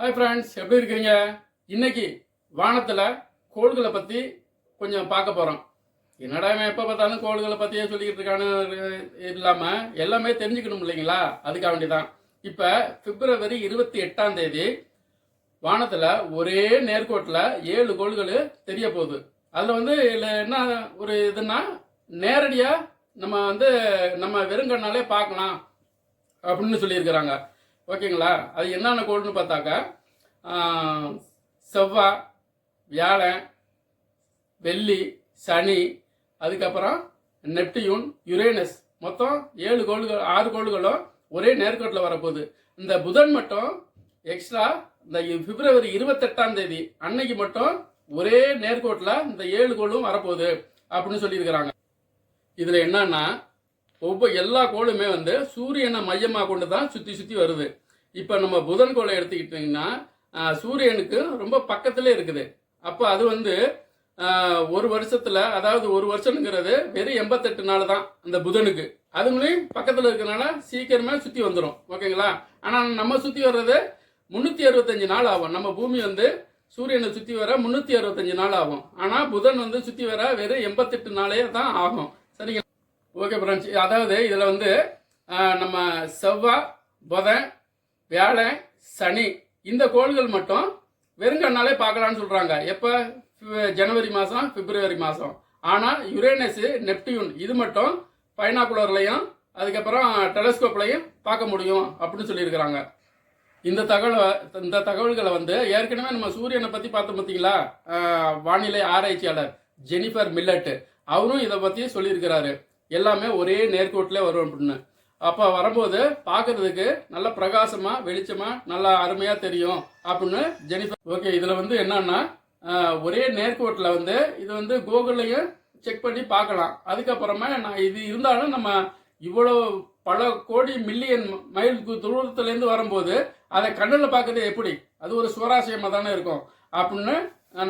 Hi friends எப்படி இருக்கீங்க? இன்னைக்கு வானத்தில் கோள்களை பற்றி கொஞ்சம் பார்க்க போகிறோம் என்னடா இவன் எப்போ பார்த்தாலும் கோள்களை பற்றியே சொல்லிக்கிட்டு இருக்கான்னு இல்லாமல் எல்லாமே தெரிஞ்சுக்கணும் இல்லைங்களா? அதுக்காக வேண்டி தான் இப்போ பிப்ரவரி இருபத்தி எட்டாம் தேதி வானத்தில் ஒரே நேர்கோட்டில் ஏழு கோள்கள் தெரிய போகுது. அதில் வந்து இதில் என்ன ஒரு இதுன்னா நேரடியாக நம்ம வந்து நம்ம வெறுங்கண்ணாலே பார்க்கலாம் அப்படின்னு சொல்லியிருக்கிறாங்க. ஓகேங்களா? அது என்னென்ன கோள்னு பார்த்தாக்கா செவ்வாய் வியாழன் வெள்ளி சனி அதுக்கப்புறம் நெப்டியூன் யுரேனஸ். மொத்தம் ஏழு கோள்கள் ஆறு கோள்களும் ஒரே நேர்கோட்டில் வரப்போகுது. இந்த புதன் மட்டும் எக்ஸ்ட்ரா இந்த பிப்ரவரி இருபத்தெட்டாம் தேதி அன்னைக்கு மட்டும் ஒரே நேர்கோட்டில் இந்த ஏழு கோளும் வரப்போகுது அப்படின்னு சொல்லியிருக்கிறாங்க. இதில் என்னன்னா ஒவ்வொரு எல்லா கோளுமே வந்து சூரியனை மையமாக கொண்டு தான் சுற்றி சுற்றி வருது. இப்போ நம்ம புதன் கோளை எடுத்துக்கிட்டிங்கன்னா சூரியனுக்கு ரொம்ப பக்கத்துல இருக்குது. அப்போ அது வந்து ஒரு வருஷத்தில் அதாவது ஒரு வருஷங்கிறது வெறும் எண்பத்தெட்டு நாள் தான் அந்த புதனுக்கு. அதுங்களையும் பக்கத்தில் இருக்கிறனால சீக்கிரமே சுற்றி வந்துடும் ஓகேங்களா? ஆனால் நம்ம சுற்றி வர்றது முந்நூற்றி அறுபத்தஞ்சு நாள் ஆகும். நம்ம பூமி வந்து சூரியனை சுற்றி வர முந்நூற்றி அறுபத்தஞ்சு நாள் ஆகும். ஆனால் புதன் வந்து சுற்றி வர வெறும் எண்பத்தெட்டு நாளே தான் ஆகும். சரிங்களா? ஓகே ஃப்ரெண்ட்ஸ் அதாவது இதில் வந்து நம்ம செவ்வாய் புதன் வியாழன் சனி இந்த கோள்கள் மட்டும் வெறுங்கண்ணாலே பார்க்கலான்னு சொல்கிறாங்க எப்போ? ஜனவரி மாதம் பிப்ரவரி மாதம் ஆனால் யுரேனஸு நெப்டியூன் இது மட்டும் பைனாகுலர்லையும் அதுக்கப்புறம் டெலஸ்கோப்லையும் பார்க்க முடியும் அப்படின்னு சொல்லியிருக்கிறாங்க. இந்த தகவலை இந்த தகவல்களை வந்து ஏற்கனவே நம்ம சூரியனை பற்றி பார்த்தோம் பார்த்தீங்களா? வானிலை ஆராய்ச்சியாளர் ஜெனிஃபர் மில்லட்டு அவரும் இதை பற்றி சொல்லியிருக்கிறாரு. எல்லாமே ஒரே நேர்கோட்டில் வரும் அப்படின்னு. அப்போ வரும்போது பார்க்கறதுக்கு நல்ல பிரகாசமாக வெளிச்சமாக நல்லா அருமையாக தெரியும் அப்படின்னு ஜெனிஃபர் ஓகே இதில் வந்து என்னன்னா ஒரே நேர்கோட்டில் வந்து இது வந்து கூகுள்லையும் செக் பண்ணி பார்க்கலாம். அதுக்கப்புறமா நான் இது இருந்தாலும் நம்ம இவ்வளோ பல கோடி மில்லியன் மைல் தூரத்துலேருந்து வரும்போது அதை கண்ணில் பார்க்கறது எப்படி? அது ஒரு சுவராசியமாக தானே இருக்கும். அப்படின்னு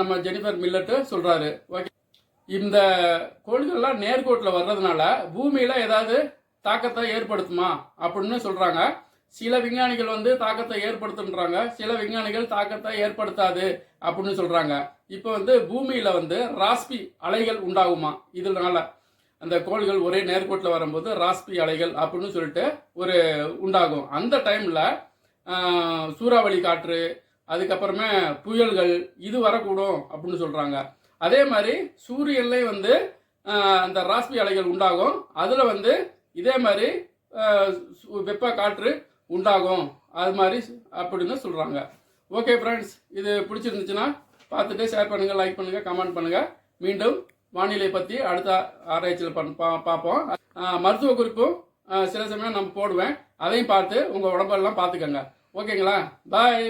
நம்ம ஜெனிஃபர் மில்லட்டு சொல்கிறாரு ஓகே இந்த கோள்கள்லாம் நேர்கோட்டில் வர்றதுனால பூமியில் ஏதாவது தாக்கத்தை ஏற்படுத்துமா அப்படின்னு சொல்கிறாங்க சில விஞ்ஞானிகள் வந்து தாக்கத்தை ஏற்படுத்துன்றாங்க. சில விஞ்ஞானிகள் தாக்கத்தை ஏற்படுத்தாது அப்படின்னு சொல்கிறாங்க இப்போ வந்து பூமியில் வந்து ராஸ்பி அலைகள் உண்டாகுமா? இதனால அந்த கோள்கள் ஒரே நேர்கோட்டில் வரும்போது ராஸ்பி அலைகள் அப்படின்னு சொல்லிட்டு ஒரு உண்டாகும். அந்த டைமில் சூறாவளி காற்று அதுக்கப்புறமே புயல்கள் இது வரக்கூடும் அப்படின்னு சொல்கிறாங்க அதே மாதிரி சூரியன்லேயும் வந்து அந்த ராஸ்பி அலைகள் உண்டாகும். அதில் வந்து இதே மாதிரி வெப்ப காற்று உண்டாகும். அது மாதிரி அப்படின்னு சொல்கிறாங்க ஓகே ஃப்ரெண்ட்ஸ் இது பிடிச்சிருந்துச்சுன்னா பார்த்துட்டு ஷேர் பண்ணுங்கள் லைக் பண்ணுங்கள் கமெண்ட் பண்ணுங்கள் மீண்டும் வானிலை பற்றி அடுத்த ஆராய்ச்சியில் பண் பா பார்ப்போம். மருத்துவ குறிப்பும் சில சமயம் நம்ம போடுவேன். அதையும் பார்த்து உங்கள் உடம்பெல்லாம் பார்த்துக்கோங்க. ஓகேங்களா பாய்